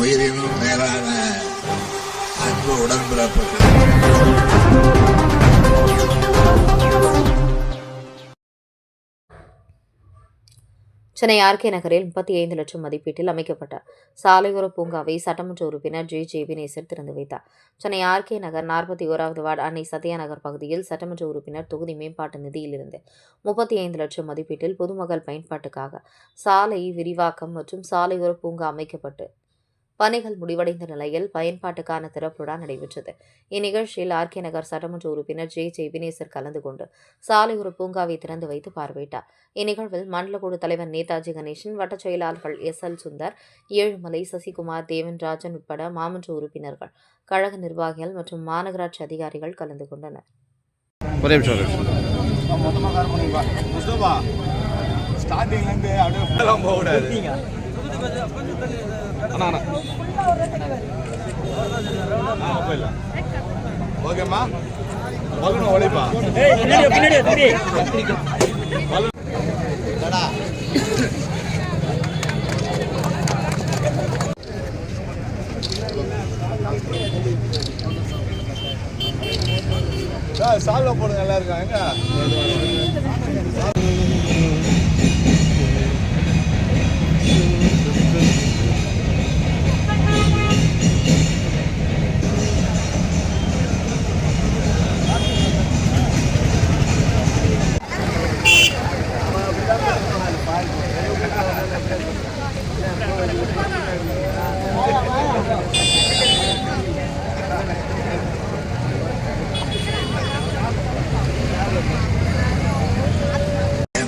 உயிரினும் மேலான அன்பு உடன்பிறப்புகள். சென்னை ஆர்கே நகரில் முப்பத்தி ஐந்து லட்சம் மதிப்பீட்டில் அமைக்கப்பட்ட சாலையோர பூங்காவை சட்டமன்ற உறுப்பினர் ஜே. ஜே. வினேசர் திறந்து வைத்தார். சென்னை ஆர்கே நகர் நாற்பத்தி ஓராவது வார்டு அன்னை சத்யா நகர் பகுதியில் சட்டமன்ற உறுப்பினர் தொகுதி மேம்பாட்டு நிதியிலிருந்து முப்பத்தி ஐந்து லட்சம் மதிப்பீட்டில் பொதுமக்கள் பயன்பாட்டுக்காக சாலை விரிவாக்கம் மற்றும் சாலையோர பூங்கா அமைக்கப்பட்டு பணிகள் முடிவடைந்த நிலையில் பயன்பாட்டுக்கான திறப்பு விழா நடைபெற்றது. இந்நிகழ்ச்சியில் ஆர்கே நகர் சட்டமன்ற உறுப்பினர் ஜே ஜே வினேசர் கலந்து கொண்டு சாலையோர பூங்காவை திறந்து வைத்து பார்வையிட்டார். இந்நிகழ்வில் மண்டலக்குழு தலைவர் நேதாஜி கணேசன் வட்டச் செயலாளர்கள் எஸ் எல் சுந்தர் ஏழுமலை சசிகுமார் தேவன்ராஜன் உட்பட மாமன்ற உறுப்பினர்கள் கழக நிர்வாகிகள் மற்றும் மாநகராட்சி அதிகாரிகள் கலந்து கொண்டனர். ஒரே நிமிஷம் ஒரே நிமிஷம். முஸ்தபா ஸ்டார்டிங்லேருந்து அப்படியே போகக்கூடாது. அண்ணா அண்ணா. ஓகேம்மா. மகனும் ஒழிப்பா சால்வ போடுங்க எல்லாருக்கும். எங்க?